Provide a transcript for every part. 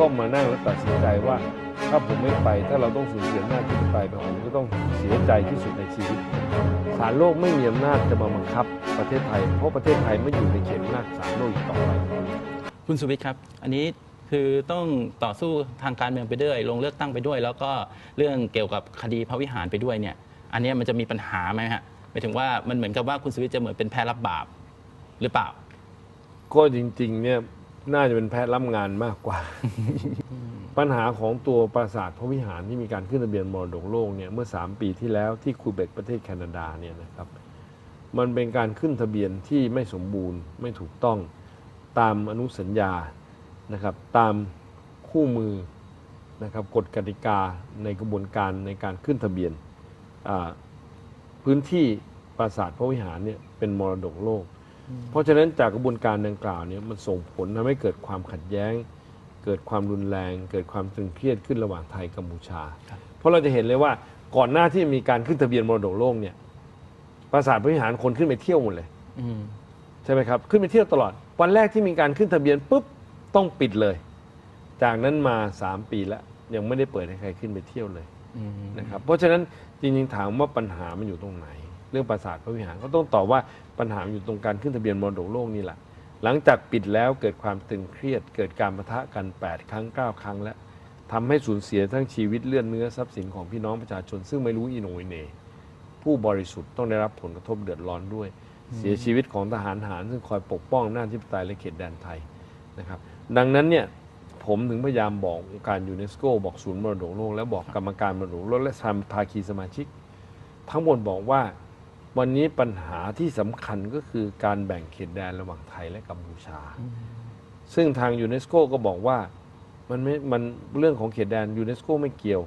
ก็มานั่งแล้วตัดสินใจว่า ถ้าผมไม่ไป ถ้าเราต้องสูญเสียอำนาจที่ไปไปผมก็ต้องเสียใจที่สุดในชีวิตศาลโลกไม่มีอำนาจจะมาบังคับประเทศไทย เพราะประเทศไทยไม่อยู่ในเขตอำนาจศาลโลกอีกต่อไปคุณสุวิทย์ครับ อันนี้คือต้องต่อสู้ทางการเมืองไปด้วย ลงเลือกตั้งไปด้วย แล้วก็เรื่องเกี่ยวกับคดีพระวิหารไปด้วยเนี่ย อันเนี้ยมันจะมีปัญหาไหมฮะหมายถึงว่ามันเหมือนกับว่าคุณสุวิทย์จะเหมือนเป็นแพ้รับบาปหรือเปล่า ก็จริงๆเนี่ย น่าจะเป็นแพทย์รับงานมากกว่า ปัญหาของตัวปราสาทพระวิหารที่มีการขึ้นทะเบียนมรดกโลกเนี่ยเมื่อ 3 ปีที่แล้วที่คูเบกประเทศแคนาดาเนี่ยนะครับ มันเป็นการขึ้นทะเบียนที่ไม่สมบูรณ์ไม่ถูกต้องตามอนุสัญญานะครับ ตามคู่มือนะครับกฎกติกาในกระบวนการในการขึ้นทะเบียนพื้นที่ปราสาทพระวิหารเนี่ยเป็นมรดกโลก เพราะฉะนั้นจากกระบวนการดังกล่าวเนี่ยมันส่งผลทำให้เกิดความขัดแย้ง เกิดความรุนแรง เกิดความตึงเครียดขึ้นระหว่างไทยกัมพูชาครับเพราะเราจะเห็นเลยว่าก่อนหน้าที่มีการขึ้นทะเบียนมรดกโลกเนี่ยปราสาทพระวิหารคนขึ้นไปเที่ยวหมดเลยอืมใช่ไหมครับ ขึ้นไปเที่ยวตลอด วันแรกที่มีการขึ้นทะเบียนปุ๊บต้องปิดเลย จากนั้นมา3ปีแล้วยังไม่ได้เปิดให้ใครขึ้นไปเที่ยวเลยอืมนะครับเพราะฉะนั้นจริงๆถามว่าปัญหามันอยู่ตรงไหน เรื่องปราสาทพระวิหารก็ต้องตอบว่าปัญหาอยู่ตรงการขึ้นทะเบียนมรดกโลกนี่แหละ หลังจากปิดแล้วเกิดความตึงเครียด เกิดการประทะกัน 8 ครั้ง 9 ครั้งแล้วทำให้สูญเสียทั้งชีวิตเลือดเนื้อทรัพย์สินของพี่น้องประชาชน ซึ่งไม่รู้อีโนยเนผู้บริสุทธิ์ต้องได้รับผลกระทบเดือดร้อนด้วย เสียชีวิตของทหารหารซึ่งคอยปกป้องอำนาที่ปไตยและเขตแดนไทยนะครับ ดังนั้นเนี่ยผมถึงพยายามบอกองค์การยูเนสโกบอกศูนย์มรดกโลก และบอกกรรมการมรดกโลกและทำภาคีสมาชิก ทั้งหมดบอกว่า วันนี้ปัญหาที่สำคัญก็คือการแบ่งเขตแดนระหว่างไทยและกัมพูชา ซึ่งทางยูเนสโกก็บอกว่ามันไม่มันเรื่องของเขตแดนยูเนสโกไม่เกี่ยว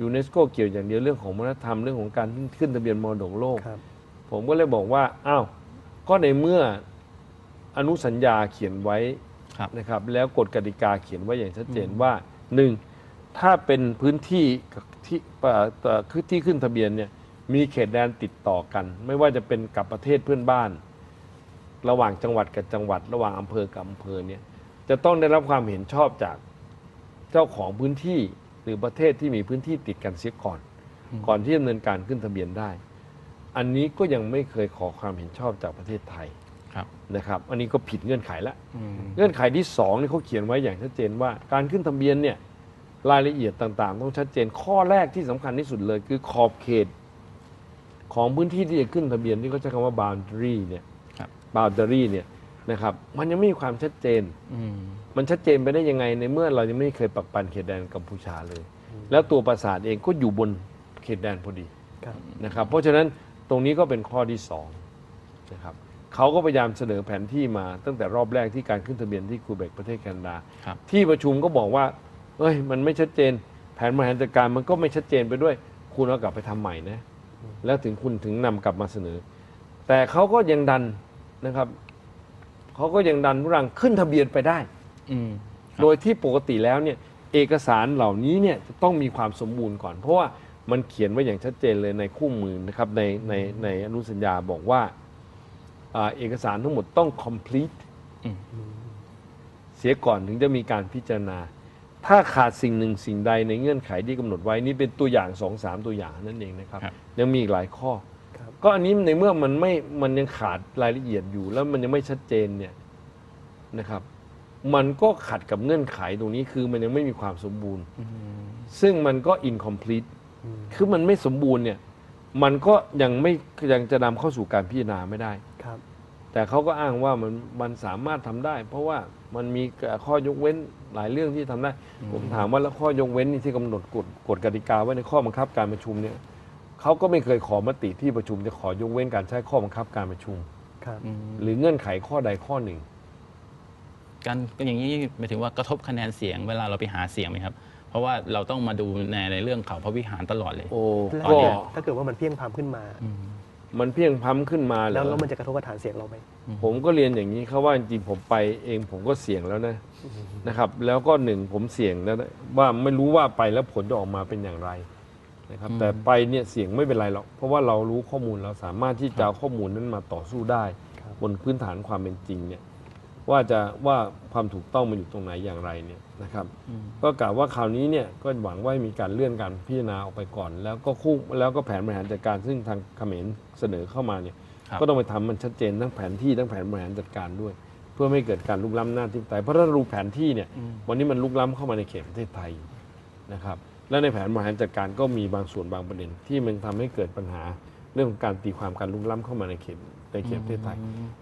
ยูเนสโกเกี่ยวอย่างเดียวเรื่องของวัฒนธรรมเรื่องของการขึ้นทะเบียนมรดกโลกครับผมก็เลยบอกว่าอ้าวก็ในเมื่ออนุสัญญาเขียนไว้ครับนะครับ แล้วกฎกติกาเขียนไว้อย่างชัดเจนว่าหนึ่งถ้าเป็นพื้นที่ที่เอ่อเอ่อคือที่ขึ้นทะเบียนเนี่ย มีเขตแดนติดต่อกัน ไม่ว่าจะเป็นกับประเทศเพื่อนบ้าน ระหว่างจังหวัดกับจังหวัด ระหว่างอำเภอกับอำเภอเนี่ยจะต้องได้รับความเห็นชอบจากเจ้าของพื้นที่หรือประเทศที่มีพื้นที่ติดกันเสียก่อน ก่อนที่ดำเนินการขึ้นทะเบียนได้ อันนี้ก็ยังไม่เคยขอความเห็นชอบจากประเทศไทยครับนะครับ อันนี้ก็ผิดเงื่อนไขละอืมเงื่อนไขที่สองนี่เขาเขียนไว้อย่างชัดเจนว่า การขึ้นทะเบียนเนี่ยรายละเอียดต่างๆ ต้องชัดเจนข้อแรกที่สำคัญที่สุดเลย คือขอบเขต ของพื้นที่ที่จะขึ้นทะเบียนที่เขาใช้คำว่า boundary เนี่ย ครับ boundary เนี่ยนะครับ มันยังไม่มีความชัดเจน อืม มันชัดเจนไปได้ยังไงในเมื่อเรายังไม่เคยปักปันเขตแดนกัมพูชาเลย แล้วตัวปราสาทเองก็อยู่บนเขตแดนพอดีครับ นะครับ เพราะฉะนั้นตรงนี้ก็เป็นข้อที่สองนะครับเขาก็พยายามเสนอแผนที่มาตั้งแต่รอบแรกที่การขึ้นทะเบียนที่คูเบกประเทศแคนาดา ครับ ที่ประชุมก็บอกว่า เอ้ย มันไม่ชัดเจน แผนบริหารจัดการมันก็ไม่ชัดเจนไปด้วย คุณเอากลับไปทำใหม่นะ แล้วถึงคุณถึงนำกลับมาเสนอ แต่เขาก็ยังดันนะครับเขาก็ยังดันรังขึ้นทะเบียนไปได้อืมครับโดยที่ปกติแล้วเนี่ยเอกสารเหล่านี้เนี่ยจะต้องมีความสมบูรณ์ก่อน เพราะว่ามันเขียนไว้อย่างชัดเจนเลยในคู่มือนะครับในในในอนุสัญญาบอกว่าอ่าเอกสารทั้งหมดต้อง complete อืมเสียก่อนถึงจะมีการพิจารณา ถ้าขาดสิ่งหนึ่งสิ่งใดในเงื่อนไขที่กำหนดไว้นี่เป็นตัวอย่างสองสามตัวอย่างนั่นเองนะครับครับยังมีอีกหลายข้อครับก็อันนี้ในเมื่อมันไม่มันยังขาดรายละเอียดอยู่ แล้วมันยังไม่ชัดเจนเนี่ยนะครับ มันก็ขัดกับเงื่อนไขตรงนี้คือมันยังไม่มีความสมบูรณ์อืมซึ่งมันก็ incomplete อืมคือมันไม่สมบูรณ์เนี่ยมันก็ยังไม่ยังจะนำเข้าสู่การพิจารณาไม่ได้ครับ แต่เขาก็อ้างว่ามันมันสามารถทำได้ เพราะว่ามันมีข้อยกเว้นหลายเรื่องที่ทำได้ ผมถามว่าแล้วข้อยกเว้นนี่ที่กำหนดกฎกฎกติกาไว้ในข้อบังคับการประชุมเนี่ยเขาก็ไม่เคยขอมติที่ประชุมจะขอยกเว้นการใช้ข้อบังคับการประชุมครับอืมหรือเงื่อนไขข้อใดข้อหนึ่งการก็อย่างนี้หมายถึงว่ากระทบคะแนนเสียงเวลาเราไปหาเสียงไหมครับ เพราะว่าเราต้องมาดูในในเรื่องเขาพระวิหารตลอดเลยโอ้แล้วก็เนี่ยถ้าเกิดว่ามันเพียงพำขึ้นมาอื มมันเพียงพล้ำขึ้นมาเหรแล้วอแล้วมันจะกระทบกับฐานเสียงเราไหมผมก็เรียนอย่างนี้เขาว่าจริงๆผมไปเองผมก็เสี่ยงแล้วนะนะครับ แล้วก็หนึ่งผมเสี่ยงแล้วนะว่าไม่รู้ว่าไปแล้วผลจะออกมาเป็นอย่างไรนะครับอืมแต่ไปเนี่ยเสี่ยงไม่เป็นไรหรอกเพราะว่าเรารู้ข้อมูลเราสามารถที่จะเอาข้อมูลนั้นมาต่อสู้ได้ครับบนพื้นฐานความเป็นจริงเนี่ย ว่าจะว่าความถูกต้องมันอยู่ตรงไหนอย่างไรเนี่ยนะครับ ก็กล่าวว่าคราวนี้เนี่ยก็หวังว่ามีการเลื่อนการพิจารณาออกไปก่อน แล้วก็คู่แล้วก็แผนบริหารจัดการซึ่งทางเขมรเสนอเข้ามาเนี่ยครับก็ต้องไปทำมันชัดเจนทั้งแผนที่ทั้งแผนบริหารจัดการด้วย เพื่อไม่ให้เกิดการลุกล้ำหน้าที่ปไตยเพราะถ้ารู้แผนที่เนี่ยวันนี้มันลุกล้ำเข้ามาในเขตประเทศไทยอยู่นะครับและในแผนบริหารจัดการก็มีบางส่วนบางประเด็น ที่มันทำให้เกิดปัญหาเรื่องของการตีความการลุกล้ำเข้ามาในเขตในเขตประเทศไทย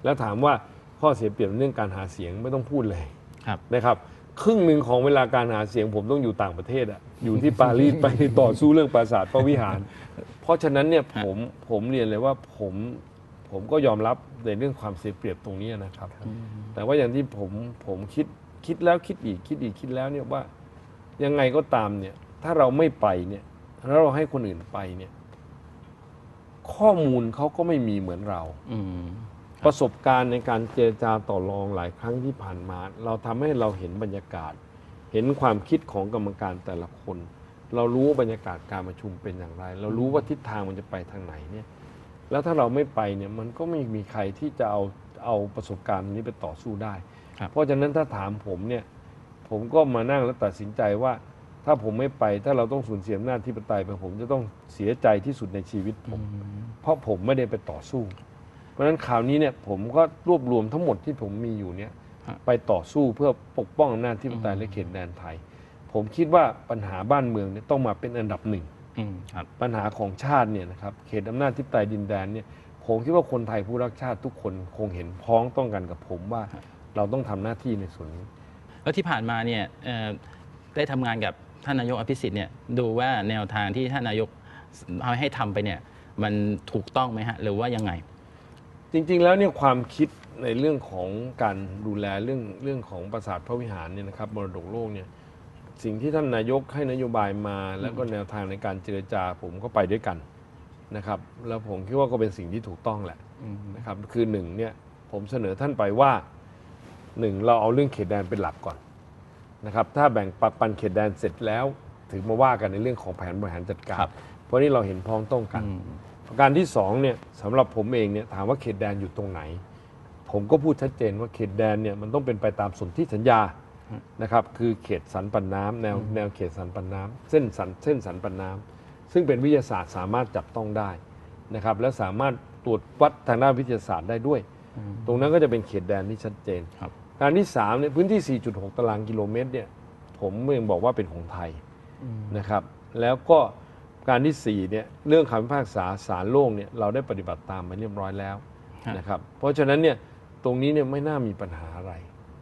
แล้วถามว่า ข้อเสียเปรียบเรื่องการหาเสียงไม่ต้องพูดเลยครับนะครับครึ่งหนึ่งของเวลาการหาเสียงผมต้องอยู่ต่างประเทศอะอยู่ที่ปารีสไปต่อสู้เรื่องปราสาทพระวิหาร เพราะฉะนั้นเนี่ยผมผมเรียนเลยว่าผมผมก็ยอมรับในเรื่องความเสียเปรียบตรงนี้นะครับ แต่ว่าอย่างที่ผมผมคิดคิดแล้วคิดอีกคิดอีกคิดแล้วเนี่ยว่ายังไงก็ตามเนี่ย ถ้าเราไม่ไปเนี่ยแล้วเราให้คนอื่นไปเนี่ย ข้อมูลเขาก็ไม่มีเหมือนเราอืม ประสบการณ์ในการเจรจาต่อรองหลายครั้งที่ผ่านมา เราทำให้เราเห็นบรรยากาศ เห็นความคิดของกรรมการแต่ละคน เรารู้ว่าบรรยากาศการประชุมเป็นอย่างไร เรารู้ว่าทิศทางมันจะไปทางไหนเนี่ยแล้วถ้าเราไม่ไปเนี่ยมันก็ไม่มีใครที่จะเอาเอาประสบการณ์นี้ไปต่อสู้ได้ ครับ เพราะฉะนั้นถ้าถามผมเนี่ยผมก็มานั่งแล้วตัดสินใจว่า ถ้าผมไม่ไปถ้าเราต้องสูญเสียอำนาจที่ปไตยไปผมจะต้องเสียใจที่สุดในชีวิตผม เพราะผมไม่ได้ไปต่อสู้ เพราะฉะนั้นข่าวนี้เนี่ยผมก็รวบรวมทั้งหมดที่ผมมีอยู่เนี่ยฮะไปต่อสู้เพื่อปกป้องอำนาจที่ปไตยและเขตแดนไทย ผมคิดว่าปัญหาบ้านเมืองเนี่ยต้องมาเป็นอันดับหนึ่งอืมครับปัญหาของชาติเนี่ยนะครับเขตอำนาจที่ปไตยดินแดนเนี่ยผมคิดว่าคนไทยผู้รักชาติทุกคนคงเห็นพ้องต้องกันกับผมว่าเราต้องทำหน้าที่ในส่วนนี้ แล้วที่ผ่านมาเนี่ยเอ่อได้ทำงานกับท่านนายกอภิสิทธิ์เนี่ยดูว่าแนวทางที่ท่านนายกเอาให้ทำไปเนี่ยมันถูกต้องไหมฮะหรือว่ายังไง จริงๆ แล้วเนี่ยความคิดในเรื่องของการดูแลเรื่องเรื่องของปราสาทพระวิหารเนี่ยนะครับมรดกโลกเนี่ยสิ่งที่ท่านนายกให้นโยบายมา แล้วก็แนวทางในการเจรจาผมก็ไปด้วยกันนะครับ แล้วผมคิดว่าก็เป็นสิ่งที่ถูกต้องแหละนะครับคือหนึ่งเนี่ยผมเสนอท่านไปว่าหนึ่งเราเอาเรื่องเขตแดนเป็นหลักก่อนนะครับถ้าแบ่งปันปันเขตแดนเสร็จแล้ว ถึงมาว่ากันในเรื่องของแผนบริหารจัดการครับเพราะนี่เราเห็นพ้องต้องกัน ประการที่สองเนี่ยสำหรับผมเองเนี่ยถามว่าเขตแดนอยู่ตรงไหน ผมก็พูดชัดเจนว่าเขตแดนเนี่ยมันต้องเป็นไปตามสนธิสัญญานะครับคือเขตสันปันน้ำแนวแนวเขตสันปันน้ำเส้นสันเส้นสันปันน้ำซึ่งเป็นวิทยาศาสตร์สามารถจับต้องได้นะครับและสามารถตรวจวัดทางด้านวิทยาศาสตร์ได้ด้วย ตรงนั้นก็จะเป็นเขตแดนที่ชัดเจนครับการที่สามเนี่ยพื้นที่ 4.6 ตารางกิโลเมตรเนี่ยผมยังบอกว่าเป็นของไทยนะครับแล้วก็ การที่สี่เนี่ยเรื่องคำพิพากษาศาลโลกเนี่ยเราได้ปฏิบัติตามมาเรียบร้อยแล้วฮะ นะครับเพราะฉะนั้นเนี่ยตรงนี้เนี่ยไม่น่ามีปัญหาอะไร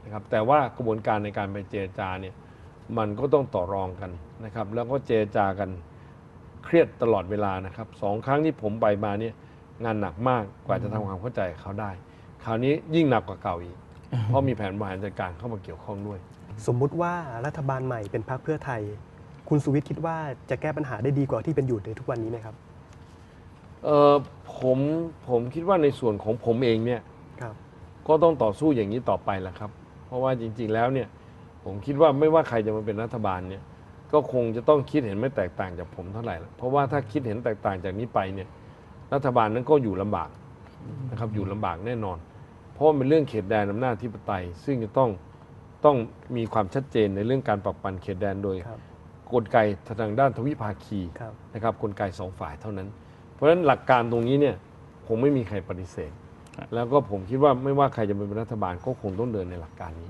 นะครับแต่ว่ากระบวนการในการไปเจรจาเนี่ยมันก็ต้องต่อรองกันนะครับแล้วก็เจรจากันเครียดตลอดเวลานะครับสองครั้งที่ผมไปมาเนี่ยงานหนักมากกว่าจะทำความเข้าใจกับเขาได้ คราวนี้ยิ่งหนักกว่าเก่าอีก เพราะมีแผนบริหารจัดการเข้ามาเกี่ยวข้องด้วย สมมุติว่ารัฐบาลใหม่เป็นพรรคเพื่อไทย คุณสุวิทย์คิดว่าจะแก้ปัญหาได้ดีกว่าที่เป็นอยู่ในทุกวันนี้ไหมครับ เออผมผมคิดว่าในส่วนของผมเองเนี่ยครับก็ต้องต่อสู้อย่างนี้ต่อไปแหละครับ เพราะว่าจริง ๆ แล้วเนี่ย ผมคิดว่าไม่ว่าใครจะมาเป็นรัฐบาลเนี่ย ก็คงจะต้องคิดเห็นไม่แตกต่างจากผมเท่าไหร่ละเพราะว่าถ้าคิดเห็นแตกต่างจากนี้ไปเนี่ย รัฐบาลนั้นก็อยู่ลำบากนะครับ อยู่ลำบากแน่นอน เพราะว่าเป็นเรื่องเขตแดนอำนาจที่ปไตย ซึ่งจะต้องต้องมีความชัดเจนในเรื่องการปรับปันเขตแดนโดย ครับ กลไกทางด้านทวิภาคีครับ นะครับกลไกสองฝ่ายเท่านั้น เพราะฉะนั้นหลักการตรงนี้เนี่ยคงไม่มีใครปฏิเสธ ครับแล้วก็ผมคิดว่าไม่ว่าใครจะเป็นรัฐบาลก็คงต้องเดินในหลักการนี้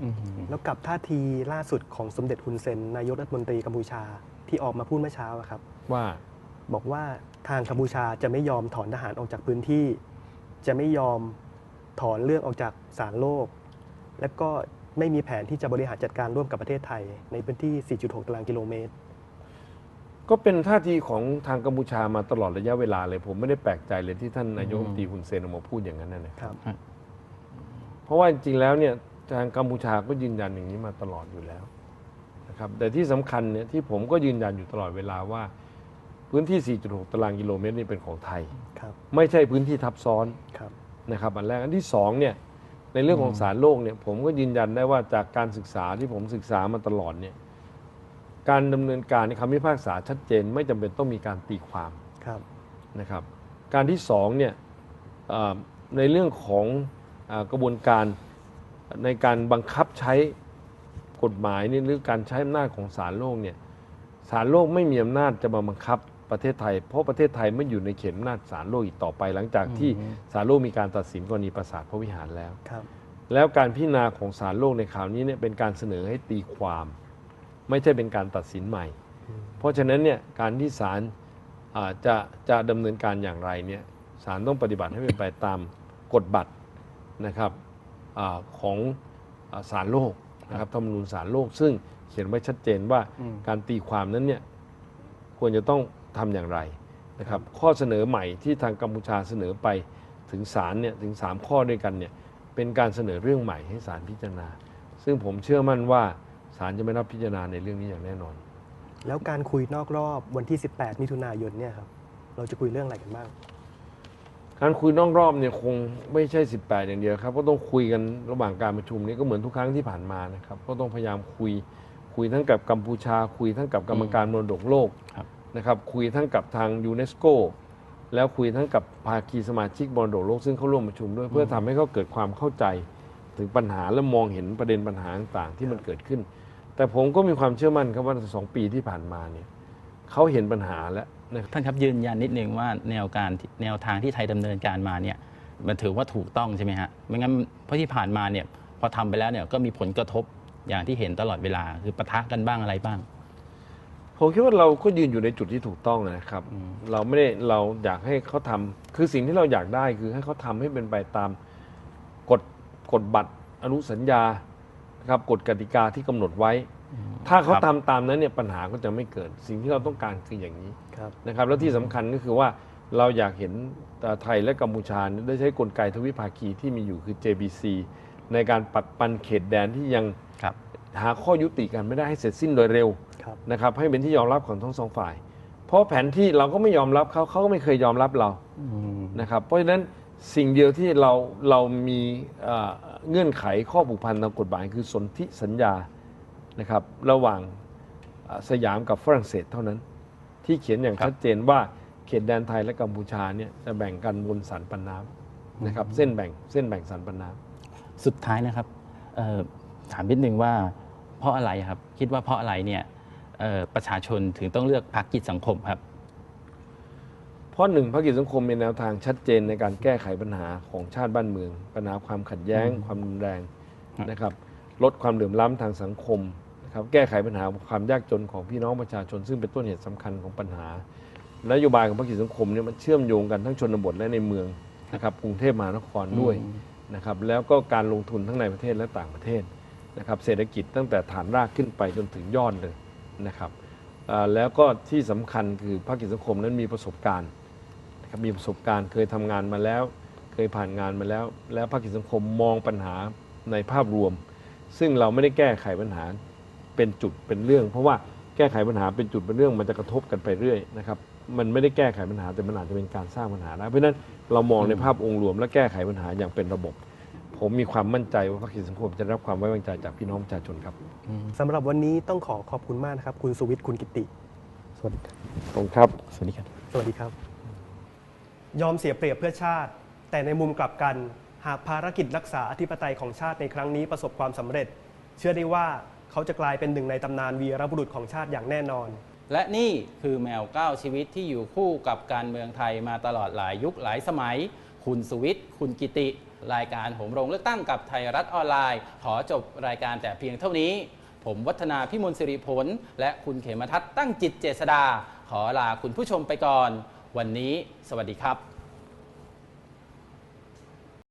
แล้วกับท่าทีล่าสุดของสมเด็จฮุนเซนนายกรัฐมนตรีกัมพูชาที่ออกมาพูดเมื่อเช้าอะครับ ว่าบอกว่าทางกัมพูชาจะไม่ยอมถอนทหารออกจากพื้นที่ จะไม่ยอมถอนเรื่องออกจากศาลโลก และก็ไม่มีแผนที่จะบริหารจัดการร่วมกับประเทศไทย ในพื้นที่ 4.6 ตารางกิโลเมตร ก็เป็นท่าทีของทางกัมพูชามาตลอดระยะเวลาเลย ผมไม่ได้แปลกใจเลยที่ท่านนายกรัฐมนตรีฮุนเซนออกมาพูดอย่างนั้นนะครับ เพราะว่าจริงๆแล้วเนี่ยทางกัมพูชาก็ยืนยันอย่างนี้มาตลอดอยู่แล้วนะครับแต่ที่สำคัญเนี่ยที่ผมก็ยืนยันอยู่ตลอดเวลาว่า พื้นที่ 4.6 ตารางกิโลเมตรนี่เป็นของไทยครับไม่ใช่พื้นที่ทับซ้อนครับนะครับอันแรกอันที่สองเนี่ยในเรื่องของสารโลกเนี่ยผมก็ยืนยันได้ว่าจากการศึกษาที่ผมศึกษามาตลอดเนี่ย การดำเนินการในคำพิพากษาชัดเจนไม่จำเป็นต้องมีการตีความครับนะครับ การที่สองเนี่ยเอ่อในเรื่องของเออกระบวนการในการบังคับใช้กฎหมายนี่หรือการใช้อำนาจของศาลโลกเนี่ยศาลโลกไม่มีอำนาจจะมาบังคับประเทศไทย เพราะประเทศไทยไม่อยู่ในเขตอำนาจศาลโลกอีกต่อไป หลังจากที่อืมศาลโลกมีการตัดสินกรณีปราสาทพระวิหารแล้วครับแล้วการพิจารณาของศาลโลกในข่าวนี้เนี่ยเป็นการเสนอให้ตีความ ไม่ใช่เป็นการตัดสินใหม่ เพราะฉะนั้นเนี่ยการที่ศาลอ่าจะจะดำเนินการอย่างไรเนี่ยศาลต้องปฏิบัติให้เป็นไปตามกฎบัตรนะครับอาของอาศาลโลกนะครับธรรมนูญศาลโลก ซึ่งเขียนไว้ชัดเจนว่าอืมการตีความนั้นเนี่ยควรจะต้องทำอย่างไรนะครับข้อเสนอใหม่ที่ทางกัมพูชาเสนอไปถึงศาลเนี่ยถึง 3 ข้อด้วยกันเนี่ยเป็นการเสนอเรื่องใหม่ให้ศาลพิจารณา ซึ่งผมเชื่อมั่นว่า ศาลจะไม่รับพิจารณาในเรื่องนี้อย่างแน่นอน แล้วการคุยนอกรอบวันที่ 18 มิถุนายนเนี่ยครับเราจะคุยเรื่องอะไรกันบ้าง การคุยนอกรอบเนี่ยคงไม่ใช่ 18 อย่างเดียวครับ ก็ต้องคุยกันระหว่างการประชุมนี้ก็เหมือนทุกครั้งที่ผ่านมานะครับ ก็ต้องพยายามคุยคุยทั้งกับกัมพูชา คุยทั้งกับกรรมการมรดกโลกครับนะครับคุยทั้งกับทางยูเนสโกแล้วคุยทั้งกับภาคีสมาชิกมรดกโลกซึ่งเขาร่วมประชุมด้วย เพื่อทำให้เขาเกิดความเข้าใจถึงปัญหาและมองเห็นประเด็นปัญหาต่างๆที่มันเกิดขึ้น แต่ผมก็มีความเชื่อมั่นครับว่าสองปีที่ผ่านมาเนี่ยเขาเห็นปัญหาแล้วนะครับท่านครับยืนยันนิดนึงว่าแนวการแนวทางที่ไทยดำเนินการมาเนี่ยมันถือว่าถูกต้องใช่ไหมฮะไม่งั้นเพราะที่ผ่านมาเนี่ยพอทำไปแล้วเนี่ยก็มีผลกระทบอย่างที่เห็นตลอดเวลาคือปะทะกันบ้างอะไรบ้าง ผมคิดว่าเราก็ยืนอยู่ในจุดที่ถูกต้องนะครับ เราไม่ได้เราอยากให้เขาทำคือสิ่งที่เราอยากได้คือให้เขาทำให้เป็นไปตามกฎกฎบัตรอนุสัญญานะ ครับกฎกติกาที่กำหนดไว้ ถ้าเขาครับทำตามนั้นเนี่ยปัญหาก็จะไม่เกิด สิ่งที่เราต้องการคืออย่างนี้ครับนะครับ แล้วที่สำคัญก็คือว่าเราอยากเห็นเอ่อไทยและกัมพูชาเนี่ยได้ใช้กลไกทวิภาคีที่มีอยู่คือ JBC ในการปักปันเขตแดนที่ยังครับหาข้อยุติกันไม่ได้ให้เสร็จสิ้นโดยเร็วครับนะครับให้เป็นที่ยอมรับของทั้งสองฝ่าย เพราะแผนที่เราก็ไม่ยอมรับเขาเขาก็ไม่เคยยอมรับเรานะครับเพราะฉะนั้นสิ่งเดียวที่เราเรามี เอ่อเงื่อนไขข้อผูกพันทางกฎหมายคือสนธิสัญญานะครับระหว่างเอ่อสยามกับฝรั่งเศสเท่านั้น ที่เขียนอย่างครับชัดเจนว่าเขตแดนไทยและกัมพูชาเนี่ยจะแบ่งกันบนสันปันน้ำนะครับเส้นแบ่งเส้นแบ่งสันปันน้ำสุดท้ายนะครับเอ่อถามนิดนึงว่าเพราะอะไรครับคิดว่าเพราะอะไรเนี่ยเอ่อประชาชนถึงต้องเลือกพรรคกิจสังคมครับ เพราะหนึ่งภาคกิจสังคมมีแนวทางชัดเจนในการแก้ไขปัญหาของชาติบ้านเมือง ปัญหาความขัดแย้ง ความรุนแรงครับนะครับ ลดความเหลื่อมล้ำทางสังคมนะครับแก้ไขปัญหาความยากจนของพี่น้องประชาชน ซึ่งเป็นต้นเหตุสำคัญของปัญหานโยบายของภาคกิจสังคมเนี่ยมันเชื่อมโยงกันทั้งชนบทและในเมืองนะครับกรุงเทพมหานครด้วยนะครับแล้วก็การลงทุนทั้งในประเทศและต่างประเทศนะครับเศรษฐกิจตั้งแต่ฐานรากขึ้นไปจนถึงยอดเลยนะครับอ่าแล้วก็ที่สำคัญคือภาคกิจสังคมนั้นมีประสบการณ์ นะครับมีประสบการณ์เคยทำงานมาแล้ว เคยผ่านงานมาแล้ว แล้วภาคกิจสังคมมองปัญหาในภาพรวม ซึ่งเราไม่ได้แก้ไขปัญหาเป็นจุดเป็นเรื่อง เพราะว่าแก้ไขปัญหาเป็นจุดเป็นเรื่อง มันจะกระทบกันไปเรื่อยนะครับมันไม่ได้แก้ไขปัญหาแต่มันอาจจะเป็นการสร้างปัญหาได้เพราะฉะนั้นเรามองในภาพองค์รวม และแก้ไขปัญหาอย่างเป็นระบบ ผมมีความมั่นใจว่าภาคกิจสังคมจะได้รับความไว้วางใจจากพี่น้องประชาชนครับสำหรับวันนี้ต้องขอขอบคุณมากนะครับ คุณสุวิทย์คุณกิติ สวัสดีครับตรงครับ สวัสดีครับ สวัสดีครับ ยอมเสียเปรียบเพื่อชาติ แต่ในมุมกลับกัน หากภารกิจรักษาอธิปไตยของชาติในครั้งนี้ประสบความสำเร็จ เชื่อได้ว่าเขาจะกลายเป็นหนึ่งในตำนานวีรบุรุษของชาติอย่างแน่นอน และนี่คือแมวเก้าชีวิตที่อยู่คู่กับการเมืองไทยมาตลอดหลายยุคหลายสมัย คุณสุวิทย์ คุณกิติ รายการโหมโรงเลือกตั้งกับไทยรัฐออนไลน์ ขอจบรายการแต่เพียงเท่านี้ ผมวัฒนาพิมลสิริผล และคุณเขมทัศน์ตั้งจิตเจษดา ขอลาคุณผู้ชมไปก่อน วันนี้ สวัสดีครับ